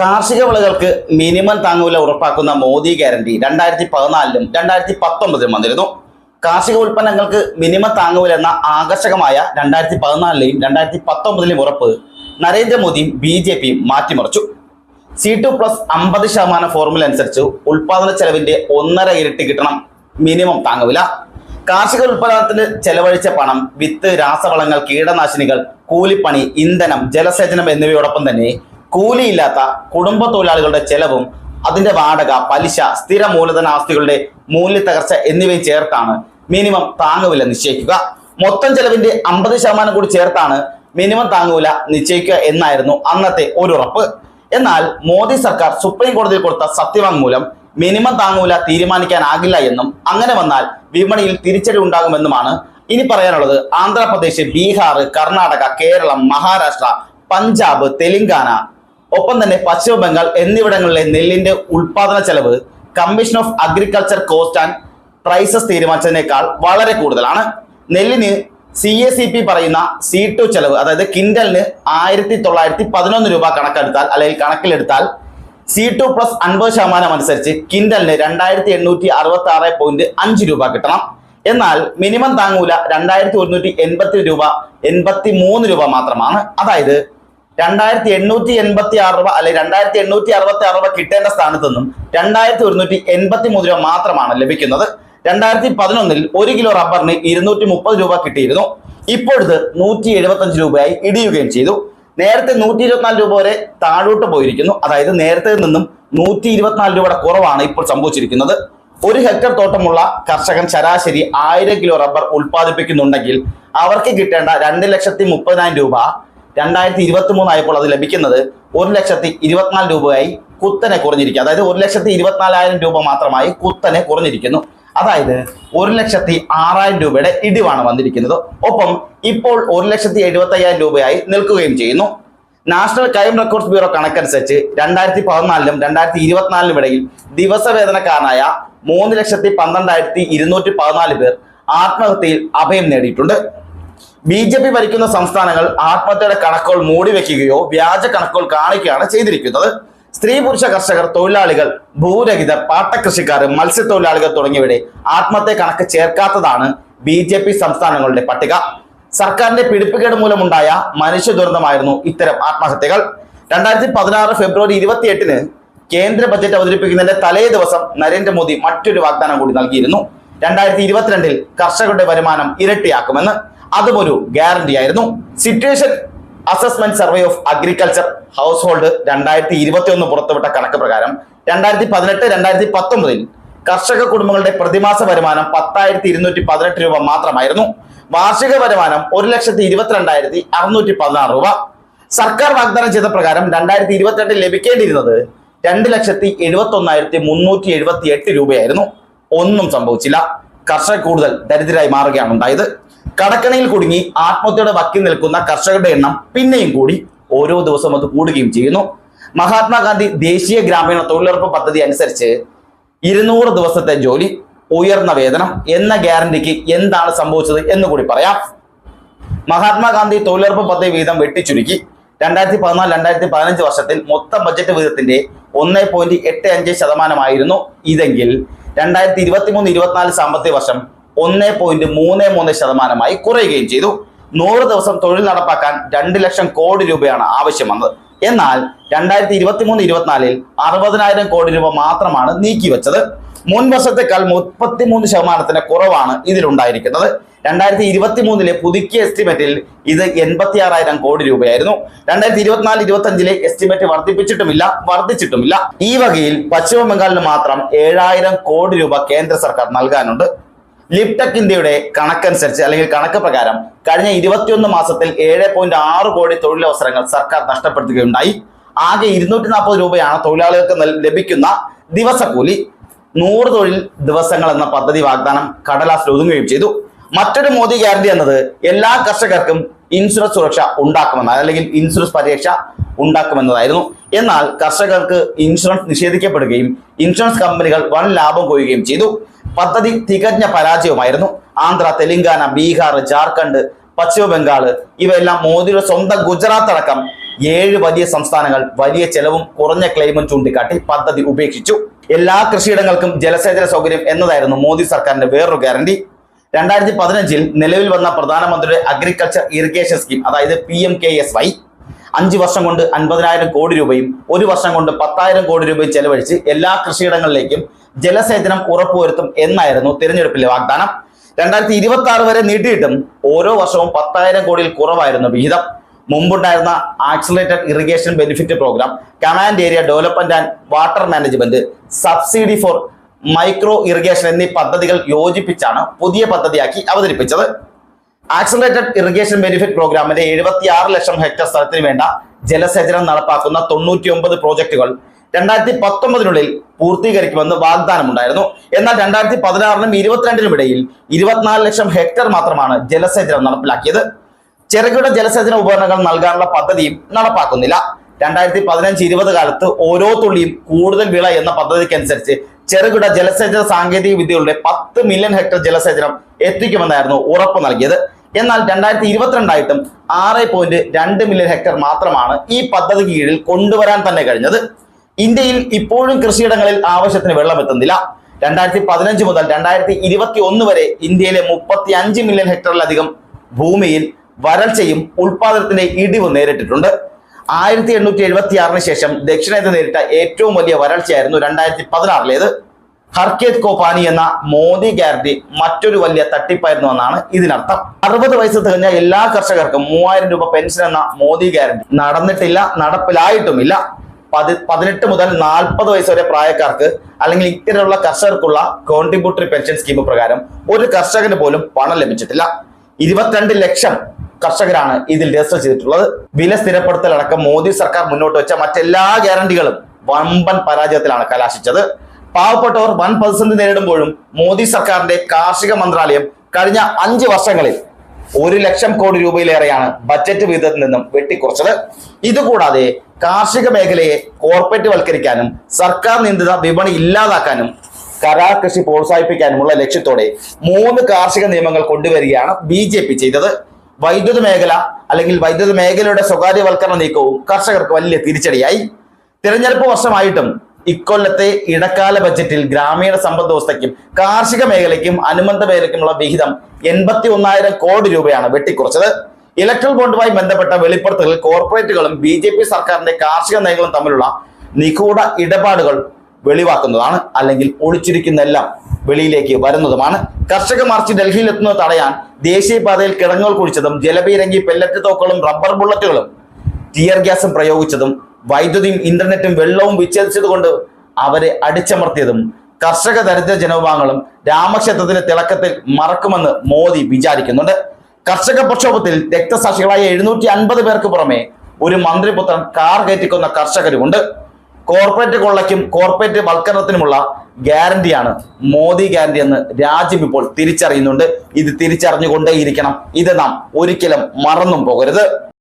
കാർഷിക വിളകൾക്ക് മിനിമം താങ്ങുവില ഉറപ്പാക്കുന്ന മോദി ഗ്യാരണ്ടി രണ്ടായിരത്തി പതിനാലിലും രണ്ടായിരത്തി പത്തൊമ്പതിലും വന്നിരുന്നു. കാർഷിക ഉൽപ്പന്നങ്ങൾക്ക് മിനിമം താങ്ങുവില എന്ന ആകർഷകമായ രണ്ടായിരത്തി പതിനാലിലെയും രണ്ടായിരത്തി പത്തൊമ്പതിലെയും ഉറപ്പ് നരേന്ദ്രമോദിയും ബി ജെ പിയും മാറ്റിമറിച്ചു. സി ടു പ്ലസ് അമ്പത് ശതമാനം ഫോർമുല അനുസരിച്ച് ഉൽപാദന ചെലവിന്റെ ഒന്നര ഇരട്ടി കിട്ടണം മിനിമം താങ്ങുവില. കാർഷിക ഉൽപാദനത്തിന് ചെലവഴിച്ച പണം വിത്ത് രാസവളങ്ങൾ കീടനാശിനികൾ കൂലിപ്പണി ഇന്ധനം ജലസേചനം എന്നിവയോടൊപ്പം തന്നെ കൂലിയില്ലാത്ത കുടുംബ തൊഴിലാളികളുടെ ചെലവും അതിന്റെ വാടക പലിശ സ്ഥിര മൂലധന ആസ്തികളുടെ മൂല്യത്തകർച്ച എന്നിവയും ചേർത്താണ് മിനിമം താങ്ങുവില നിശ്ചയിക്കുക. മൊത്തം ചെലവിന്റെ അമ്പത് ശതമാനം കൂടി ചേർത്താണ് മിനിമം താങ്ങുവില നിശ്ചയിക്കുക എന്നായിരുന്നു അന്നത്തെ ഒരു ഉറപ്പ് എന്നാൽ മോദി സർക്കാർ സുപ്രീം കോടതിയിൽ കൊടുത്ത സത്യവാങ്മൂലം മിനിമം താങ്ങൂല തീരുമാനിക്കാനാകില്ല എന്നും അങ്ങനെ വന്നാൽ വിപണിയിൽ തിരിച്ചടി ഉണ്ടാകുമെന്നുമാണ് ഇനി പറയാനുള്ളത്. ആന്ധ്രാപ്രദേശ് ബീഹാർ കർണാടക കേരളം മഹാരാഷ്ട്ര പഞ്ചാബ് തെലങ്കാന ഒപ്പം തന്നെ പശ്ചിമ ബംഗാൾ എന്നിവിടങ്ങളിലെ നെല്ലിന്റെ ഉൽപാദന ചെലവ് commission of agriculture cost and prices തീരുമാനിച്ചതിനേക്കാൾ വളരെ കൂടുതലാണ്. നെല്ലിന് സി എ സി പി പറയുന്ന സി ടു ചെലവ് അതായത് കിൻഡലിന് ആയിരത്തി തൊള്ളായിരത്തി പതിനൊന്ന് രൂപ കണക്കെടുത്താൽ അല്ലെങ്കിൽ കണക്കിലെടുത്താൽ സി ടു പ്ലസ് അൻപത് ശതമാനം അനുസരിച്ച് കിൻഡലിന് രണ്ടായിരത്തി എണ്ണൂറ്റി അറുപത്തി ആറ് പോയിന്റ് അഞ്ച് രൂപ കിട്ടണം. എന്നാൽ മിനിമം താങ്ങൂല രണ്ടായിരത്തി ഒരുന്നൂറ്റി എൺപത്തി രൂപ എൺപത്തി മൂന്ന് രൂപ മാത്രമാണ്. അതായത് രണ്ടായിരത്തി എണ്ണൂറ്റി എൺപത്തി ആറ് രൂപ അല്ലെ രണ്ടായിരത്തി എണ്ണൂറ്റി അറുപത്തി ആറ് രൂപ കിട്ടേണ്ട സ്ഥാനത്ത് നിന്നും രണ്ടായിരത്തി ഒരുന്നൂറ്റി എൺപത്തി മൂന്ന് രൂപ മാത്രമാണ് ലഭിക്കുന്നത്. രണ്ടായിരത്തി പതിനൊന്നിൽ ഒരു കിലോ റബ്ബറിന് ഇരുന്നൂറ്റി മുപ്പത് രൂപ കിട്ടിയിരുന്നു. ഇപ്പോഴത് നൂറ്റി എഴുപത്തി അഞ്ച് രൂപയായി ഇടിയുകയും ചെയ്തു. നേരത്തെ നൂറ്റി ഇരുപത്തിനാല് രൂപ വരെ താഴോട്ട് പോയിരിക്കുന്നു. അതായത് നേരത്തെ നിന്നും നൂറ്റി ഇരുപത്തിനാല് രൂപയുടെ കുറവാണ് ഇപ്പോൾ സംഭവിച്ചിരിക്കുന്നത്. ഒരു ഹെക്ടർ തോട്ടമുള്ള കർഷകൻ ശരാശരി ആയിരം കിലോ റബ്ബർ ഉൽപ്പാദിപ്പിക്കുന്നുണ്ടെങ്കിൽ അവർക്ക് കിട്ടേണ്ട രണ്ട് ലക്ഷത്തി മുപ്പതിനായിരം രൂപ രണ്ടായിരത്തി ഇരുപത്തി മൂന്നായപ്പോൾ അത് ലഭിക്കുന്നത് ഒരു ലക്ഷത്തി ഇരുപത്തിനാല് രൂപയായി കുത്തനെ കുറഞ്ഞിരിക്കും. അതായത് ഒരു ലക്ഷത്തി ഇരുപത്തിനാലായിരം രൂപ മാത്രമായി കുത്തനെ കുറഞ്ഞിരിക്കുന്നു. അതായത് ഒരു ലക്ഷത്തി ആറായിരം രൂപയുടെ ഇടിവാണ് വന്നിരിക്കുന്നത്. ഒപ്പം ഇപ്പോൾ ഒരു ലക്ഷത്തി എഴുപത്തി അയ്യായിരം രൂപയായി നിൽക്കുകയും ചെയ്യുന്നു. നാഷണൽ ക്രൈം റെക്കോർഡ്സ് ബ്യൂറോ കണക്കനുസരിച്ച് രണ്ടായിരത്തി പതിനാലിലും രണ്ടായിരത്തി ഇരുപത്തിനാലിനും ഇടയിൽ ദിവസവേതനക്കാരനായ മൂന്ന് ലക്ഷത്തി പന്ത്രണ്ടായിരത്തി ഇരുന്നൂറ്റി പതിനാല് പേർ ആത്മഹത്യയിൽ അഭയം നേടിയിട്ടുണ്ട്. ബി ജെ പി ഭരിക്കുന്ന സംസ്ഥാനങ്ങൾ ആത്മഹത്യയുടെ കണക്കുകൾ മൂടിവെക്കുകയോ വ്യാജ കണക്കുകൾ കാണിക്കുകയാണ് ചെയ്തിരിക്കുന്നത്. സ്ത്രീ പുരുഷ കർഷകർ തൊഴിലാളികൾ ഭൂരഹിതർ പാട്ടകൃഷിക്കാർ മത്സ്യത്തൊഴിലാളികൾ തുടങ്ങിയവരുടെ ആത്മഹത്യ കണക്ക് ചേർക്കാത്തതാണ് ബി ജെ പി സംസ്ഥാനങ്ങളുടെ പട്ടിക. സർക്കാരിന്റെ പിടിപ്പുകേട് മൂലമുണ്ടായ മനുഷ്യ ദുരന്തമായിരുന്നു ഇത്തരം ആത്മഹത്യകൾ. രണ്ടായിരത്തി പതിനാറ് ഫെബ്രുവരി ഇരുപത്തിയെട്ടിന് കേന്ദ്ര ബജറ്റ് അവതരിപ്പിക്കുന്നതിന്റെ തലേ ദിവസം നരേന്ദ്രമോദി മറ്റൊരു വാഗ്ദാനം കൂടി നൽകിയിരുന്നു. രണ്ടായിരത്തി ഇരുപത്തിരണ്ടിൽ കർഷകരുടെ വരുമാനം ഇരട്ടിയാക്കുമെന്ന് അതും ഒരു ഗ്യാരണ്ടി ആയിരുന്നു. Situation assessment survey of agriculture household രണ്ടായിരത്തി ഇരുപത്തി ഒന്ന് പുറത്തുവിട്ട കണക്ക് പ്രകാരം രണ്ടായിരത്തി പതിനെട്ട് രണ്ടായിരത്തി പത്തൊമ്പതിൽ കർഷക കുടുംബങ്ങളുടെ പ്രതിമാസ വരുമാനം പത്തായിരത്തി ഇരുന്നൂറ്റി പതിനെട്ട് രൂപ മാത്രമായിരുന്നു. വാർഷിക വരുമാനം ഒരു ലക്ഷത്തി ഇരുപത്തിരണ്ടായിരത്തി അറുന്നൂറ്റി പതിനാറ് രൂപ. സർക്കാർ വാഗ്ദാനം ചെയ്ത പ്രകാരം രണ്ടായിരത്തി ഇരുപത്തിരണ്ടിൽ ലഭിക്കേണ്ടിയിരുന്നത് രണ്ട് ലക്ഷത്തി എഴുപത്തി ഒന്നായിരത്തി മുന്നൂറ്റി എഴുപത്തി എട്ട് രൂപയായിരുന്നു. ഒന്നും സംഭവിച്ചില്ല. കർഷകർ കൂടുതൽ ദരിദ്രരായി മാറുകയാണ് ഉണ്ടായത്. കടക്കണിയിൽ കുടുങ്ങി ആത്മഹത്യയുടെ വക്കിൽ നിൽക്കുന്ന കർഷകരുടെ എണ്ണം പിന്നെയും കൂടി ഓരോ ദിവസവും അത് കൂടുകയും ചെയ്യുന്നു. മഹാത്മാഗാന്ധി ദേശീയ ഗ്രാമീണ തൊഴിലുറപ്പ് പദ്ധതി അനുസരിച്ച് ഇരുന്നൂറ് ദിവസത്തെ ജോലി ഉയർന്ന വേതനം എന്ന ഗ്യാരണ്ടിക്ക് എന്താണ് സംഭവിച്ചത് എന്ന് കൂടി പറയാം. മഹാത്മാഗാന്ധി തൊഴിലുറപ്പ് പദ്ധതി വീതം വെട്ടിച്ചുരുക്കി. രണ്ടായിരത്തി പതിനാല് രണ്ടായിരത്തി പതിനഞ്ച് വർഷത്തിൽ മൊത്തം ബജറ്റ് വിഹിതത്തിന്റെ ഒന്ന് പോയിന്റ് എട്ട് അഞ്ച് ശതമാനമായിരുന്നു. ഇതെങ്കിൽ രണ്ടായിരത്തി ഇരുപത്തി മൂന്ന് ഇരുപത്തിനാല് സാമ്പത്തിക വർഷം ഒന്ന് പോയിന്റ് മൂന്ന് മൂന്ന് ശതമാനമായി കുറയുകയും ചെയ്തു. നൂറ് ദിവസം തൊഴിൽ നടപ്പാക്കാൻ രണ്ട് ലക്ഷം കോടി രൂപയാണ് ആവശ്യം വന്നത്. എന്നാൽ രണ്ടായിരത്തി ഇരുപത്തി മൂന്ന് ഇരുപത്തിനാലിൽ അറുപതിനായിരം കോടി രൂപ മാത്രമാണ് നീക്കിവെച്ചത് മുൻ വർഷത്തെക്കാൾ മുപ്പത്തിമൂന്ന് ശതമാനത്തിന് കുറവാണ് ഇതിലുണ്ടായിരിക്കുന്നത്. രണ്ടായിരത്തി ഇരുപത്തി മൂന്നിലെ പുതുക്കിയ എസ്റ്റിമേറ്റിൽ ഇത് എൺപത്തി ആറായിരം കോടി രൂപയായിരുന്നു. രണ്ടായിരത്തി ഇരുപത്തിനാല് ഇരുപത്തി അഞ്ചിലെ എസ്റ്റിമേറ്റ് വർദ്ധിപ്പിച്ചിട്ടുമില്ല വർദ്ധിച്ചിട്ടുമില്ല. ഈ വകയിൽ പശ്ചിമ ബംഗാളിന് മാത്രം ഏഴായിരം കോടി രൂപ കേന്ദ്ര സർക്കാർ നൽകാനുണ്ട്. ലിപ്ടെക് ഇന്ത്യയുടെ കണക്കനുസരിച്ച് അല്ലെങ്കിൽ കണക്ക് പ്രകാരം കഴിഞ്ഞ ഇരുപത്തിയൊന്ന് മാസത്തിൽ ഏഴ് പോയിന്റ് ആറ് കോടി തൊഴിലവസരങ്ങൾ സർക്കാർ നഷ്ടപ്പെടുത്തുകയുണ്ടായി. ആകെ ഇരുന്നൂറ്റി നാൽപ്പത് രൂപയാണ് തൊഴിലാളികൾക്ക് ലഭിക്കുന്ന ദിവസക്കൂലി. നൂറ് തൊഴിൽ ദിവസങ്ങൾ എന്ന പദ്ധതി വാഗ്ദാനം കടലാസിൽ ഒതുങ്ങുകയും ചെയ്തു. മറ്റൊരു മോദി ഗ്യാരണ്ടി എന്നത് എല്ലാ കർഷകർക്കും ഇൻഷുറൻസ് സുരക്ഷ ഉണ്ടാക്കുമെന്ന അല്ലെങ്കിൽ ഇൻഷുറൻസ് പരിരക്ഷ ഉണ്ടാക്കുമെന്നതായിരുന്നു. എന്നാൽ കർഷകർക്ക് ഇൻഷുറൻസ് നിഷേധിക്കപ്പെടുകയും ഇൻഷുറൻസ് കമ്പനികൾ വൻ ലാഭം കൊയ്യുകയും ചെയ്തു. പദ്ധതി തികഞ്ഞ പരാജയമായിരുന്നു ആന്ധ്ര തെലങ്കാന ബീഹാർ ജാർഖണ്ഡ് പശ്ചിമ ബംഗാൾ ഇവയെല്ലാം മോദിയുടെ സ്വന്തം ഗുജറാത്ത് അടക്കം ഏഴ് വലിയ സംസ്ഥാനങ്ങൾ വലിയ ചെലവും കുറഞ്ഞ ക്ലെയിമും ചൂണ്ടിക്കാട്ടി പദ്ധതി ഉപേക്ഷിച്ചു. എല്ലാ കൃഷിയിടങ്ങൾക്കും ജലസേചന സൗകര്യം എന്നതായിരുന്നു മോദി സർക്കാരിന്റെ വേറൊരു ഗ്യാരണ്ടി. രണ്ടായിരത്തി പതിനഞ്ചിൽ നിലവിൽ വന്ന പ്രധാനമന്ത്രിയുടെ അഗ്രികൾച്ചർ ഇറിഗേഷൻ സ്കീം അതായത് P M K S Y അഞ്ച് വർഷം കൊണ്ട് അൻപതിനായിരം കോടി രൂപയും ഒരു വർഷം കൊണ്ട് പത്തായിരം കോടി രൂപയും ചെലവഴിച്ച് എല്ലാ കൃഷിയിടങ്ങളിലേക്കും ജലസേചനം ഉറപ്പുവരുത്തും എന്നായിരുന്നു തിരഞ്ഞെടുപ്പിലെ വാഗ്ദാനം. രണ്ടായിരത്തി ഇരുപത്തി ആറ് വരെ നീട്ടിയിട്ടും ഓരോ വർഷവും പത്തായിരം കോടിയിൽ കുറവായിരുന്നു വിഹിതം. മുമ്പുണ്ടായിരുന്ന accelerated irrigation benefit programme command area development and water management subsidy for micro irrigation എന്നീ പദ്ധതികൾ യോജിപ്പിച്ചാണ് പുതിയ പദ്ധതിയാക്കി അവതരിപ്പിച്ചത്. ആക്സിലേറ്റഡ് ഇറിഗേഷൻ ബെനിഫിറ്റ് പ്രോഗ്രാമിന്റെ എഴുപത്തി ആറ് ലക്ഷം ഹെക്ടർ സ്ഥലത്തിന് വേണ്ട ജലസേചനം നടപ്പാക്കുന്ന തൊണ്ണൂറ്റി പ്രോജക്റ്റുകൾ രണ്ടായിരത്തി പത്തൊമ്പതിനുള്ളിൽ പൂർത്തീകരിക്കുമെന്ന് വാഗ്ദാനമുണ്ടായിരുന്നു. എന്നാൽ രണ്ടായിരത്തി പതിനാറിനും ഇരുപത്തിരണ്ടിനും ഇടയിൽ ഇരുപത്തിനാല് ലക്ഷം ഹെക്ടർ മാത്രമാണ് ജലസേചനം നടപ്പിലാക്കിയത്. ചെറുകിട ജലസേചന ഉപകരണങ്ങൾ നൽകാനുള്ള പദ്ധതിയും നടപ്പാക്കുന്നില്ല. രണ്ടായിരത്തി പതിനഞ്ച് ഇരുപത് കാലത്ത് ഓരോ തുള്ളിയും കൂടുതൽ വിള എന്ന പദ്ധതിക്കനുസരിച്ച് ചെറുകിട ജലസേചന സാങ്കേതിക വിദ്യകളുടെ പത്ത് മില്യൺ ഹെക്ടർ ജലസേചനം എത്തിക്കുമെന്നായിരുന്നു ഉറപ്പ് നൽകിയത്. എന്നാൽ രണ്ടായിരത്തി ഇരുപത്തിരണ്ടായിട്ടും ആറ് പോയിന്റ് രണ്ട് മില്യൺ ഹെക്ടർ മാത്രമാണ് ഈ പദ്ധതിക്ക് കീഴിൽ കൊണ്ടുവരാൻ തന്നെ കഴിഞ്ഞത്. ഇന്ത്യയിൽ ഇപ്പോഴും കൃഷിയിടങ്ങളിൽ ആവശ്യത്തിന് വെള്ളം എത്തുന്നില്ല. രണ്ടായിരത്തി പതിനഞ്ച് മുതൽ രണ്ടായിരത്തി ഇരുപത്തി ഒന്ന് വരെ ഇന്ത്യയിലെ മുപ്പത്തി അഞ്ച് മില്യൺ ഹെക്ടറിലധികം ഭൂമിയിൽ വരൾച്ചയും ഉൽപാദനത്തിന്റെ ഇടിവ് നേരിട്ടിട്ടുണ്ട്. ആയിരത്തി എണ്ണൂറ്റി എഴുപത്തി ആറിന് ശേഷം ദക്ഷിണേന്ത്യ നേരിട്ട ഏറ്റവും വലിയ വരൾച്ചയായിരുന്നു രണ്ടായിരത്തി പതിനാറിലേത് ഹർക്കേത് കോപാനി എന്ന മോദി ഗ്യാരണ്ടി മറ്റൊരു വലിയ തട്ടിപ്പായിരുന്നു എന്നാണ് ഇതിനർത്ഥം. അറുപത് വയസ്സ് തികഞ്ഞ എല്ലാ കർഷകർക്കും മൂവായിരം രൂപ പെൻഷൻ എന്ന മോദി ഗ്യാരണ്ടി നടന്നിട്ടില്ല നടപ്പിലായിട്ടുമില്ല. പതി പതിനെട്ട് മുതൽ നാൽപ്പത് വയസ്സ് വരെ പ്രായക്കാർക്ക് അല്ലെങ്കിൽ ഇത്തരമുള്ള കർഷകർക്കുള്ള കോൺട്രിബ്യൂട്ടറി പെൻഷൻ സ്കീം പ്രകാരം ഒരു കർഷകന് പോലും പണം ലഭിച്ചിട്ടില്ല. ഇരുപത്തിരണ്ട് ലക്ഷം കർഷകരാണ് ഇതിൽ രജിസ്റ്റർ ചെയ്തിട്ടുള്ളത്. വില സ്ഥിരപ്പെടുത്തലടക്കം മോദി സർക്കാർ മുന്നോട്ട് വെച്ച മറ്റെല്ലാ ഗ്യാരണ്ടികളും വമ്പൻ പരാജയത്തിലാണ് കലാശിച്ചത്. പാവപ്പെട്ടവർ വൻ പ്രതിസന്ധി നേരിടുമ്പോഴും മോദി സർക്കാരിന്റെ കാർഷിക മന്ത്രാലയം കഴിഞ്ഞ അഞ്ച് വർഷങ്ങളിൽ ഒരു ലക്ഷം കോടി രൂപയിലേറെയാണ് ബജറ്റ് വിഹിതത്തിൽ നിന്നും വെട്ടിക്കുറച്ചത്. ഇതുകൂടാതെ കാർഷിക മേഖലയെ കോർപ്പറേറ്റ് വൽക്കരിക്കാനും സർക്കാർ നിയന്ത്രിത വിപണി ഇല്ലാതാക്കാനും കരാർ കൃഷി പ്രോത്സാഹിപ്പിക്കാനുമുള്ള ലക്ഷ്യത്തോടെ മൂന്ന് കാർഷിക നിയമങ്ങൾ കൊണ്ടുവരികയാണ് ബി ജെ പി ചെയ്തത്. വൈദ്യുത മേഖല അല്ലെങ്കിൽ വൈദ്യുത മേഖലയുടെ സ്വകാര്യവൽക്കരണ നീക്കവും കർഷകർക്ക് വലിയ തിരിച്ചടിയായി. തിരഞ്ഞെടുപ്പ് വർഷമായിട്ടും ഇക്കൊല്ലത്തെ ഇടക്കാല ബജറ്റിൽ ഗ്രാമീണ സമ്പദ് വ്യവസ്ഥയ്ക്കും കാർഷിക മേഖലയ്ക്കും അനുബന്ധ മേഖലയ്ക്കുമുള്ള വിഹിതം എൺപത്തി ഒന്നായിരം കോടി രൂപയാണ് വെട്ടിക്കുറച്ചത്. ഇലക്ട്രൽ ബോണ്ടുമായി ബന്ധപ്പെട്ട വെളിപ്പെടുത്തലുകൾ കോർപ്പറേറ്റുകളും ബി ജെ പി സർക്കാരിന്റെ കാർഷിക നയങ്ങളും തമ്മിലുള്ള നിഗൂഢ ഇടപാടുകൾ വെളിവാക്കുന്നതാണ് അല്ലെങ്കിൽ ഒളിച്ചിരിക്കുന്നെല്ലാം വെളിയിലേക്ക് വരുന്നതുമാണ്. കർഷക മാർച്ച് ഡൽഹിയിൽ എത്തുന്നത് തടയാൻ ദേശീയപാതയിൽ കിടങ്ങുകൾ കുഴിച്ചതും ജലപീരങ്കി പെല്ലറ്റ് തോക്കുകളും റബ്ബർ ബുള്ളറ്റുകളും ടിയർ ഗ്യാസും പ്രയോഗിച്ചതും വൈദ്യുതിയും ഇന്റർനെറ്റും വെള്ളവും വിച്ഛേദിച്ചതുകൊണ്ട് അവരെ അടിച്ചമർത്തിയതും കർഷക ദരിദ്ര ജനവിഭാഗങ്ങളും രാമക്ഷേത്രത്തിന്റെ തിളക്കത്തിൽ മറക്കുമെന്ന് മോദി വിചാരിക്കുന്നുണ്ട്. കർഷക പ്രക്ഷോഭത്തിൽ രക്തസാക്ഷികളായ എഴുന്നൂറ്റി അൻപത് പേർക്ക് പുറമെ ഒരു മന്ത്രിപുത്രൻ കാർ കയറ്റിക്കുന്ന കർഷകരുമുണ്ട്. കോർപ്പറേറ്റ് കൊള്ളയ്ക്കും കോർപ്പറേറ്റ് വൽക്കരണത്തിനുമുള്ള ഗ്യാരണ്ടിയാണ് മോദി ഗ്യാരണ്ടി എന്ന് രാജ്യം ഇപ്പോൾ തിരിച്ചറിയുന്നുണ്ട്. ഇത് തിരിച്ചറിഞ്ഞുകൊണ്ടേയിരിക്കണം. ഇത് നാം ഒരിക്കലും മറന്നും പോകരുത്.